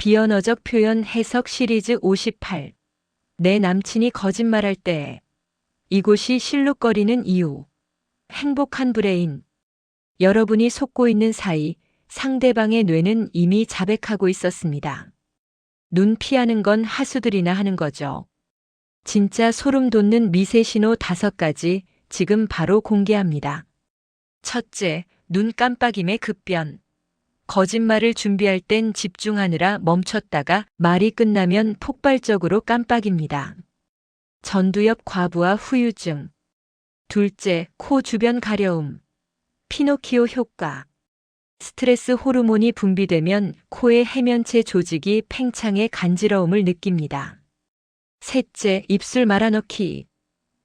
비언어적 표현 해석 시리즈 58. 내 남친이 거짓말할 때 이곳이 실룩거리는 이유. 행복한 브레인. 여러분이 속고 있는 사이 상대방의 뇌는 이미 자백하고 있었습니다. 눈 피하는 건 하수들이나 하는 거죠. 진짜 소름 돋는 미세 신호 다섯 가지 지금 바로 공개합니다. 첫째, 눈 깜빡임의 급변. 거짓말을 준비할 땐 집중하느라 멈췄다가 말이 끝나면 폭발적으로 깜빡입니다. 전두엽 과부하 후유증. 둘째, 코 주변 가려움. 피노키오 효과. 스트레스 호르몬이 분비되면 코의 해면체 조직이 팽창의 간지러움을 느낍니다. 셋째, 입술 말아넣기.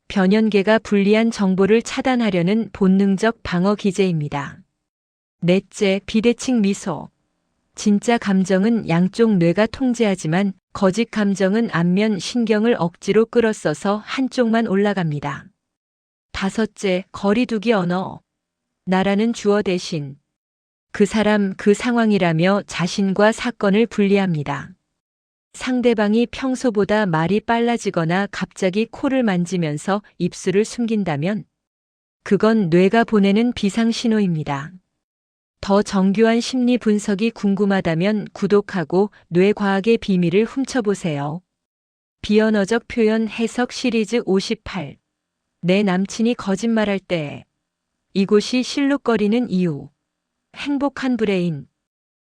변연계가 불리한 정보를 차단하려는 본능적 방어 기제입니다. 넷째, 비대칭 미소. 진짜 감정은 양쪽 뇌가 통제하지만 거짓 감정은 안면 신경을 억지로 끌어써서 한쪽만 올라갑니다. 다섯째, 거리두기 언어. 나라는 주어 대신 그 사람 그 상황이라며 자신과 사건을 분리합니다. 상대방이 평소보다 말이 빨라지거나 갑자기 코를 만지면서 입술을 숨긴다면 그건 뇌가 보내는 비상신호입니다. 더 정교한 심리 분석이 궁금하다면 구독하고 뇌과학의 비밀을 훔쳐보세요. 비언어적 표현 해석 시리즈 58. 내 남친이 거짓말할 때 이곳이 실룩거리는 이유. 행복한 브레인.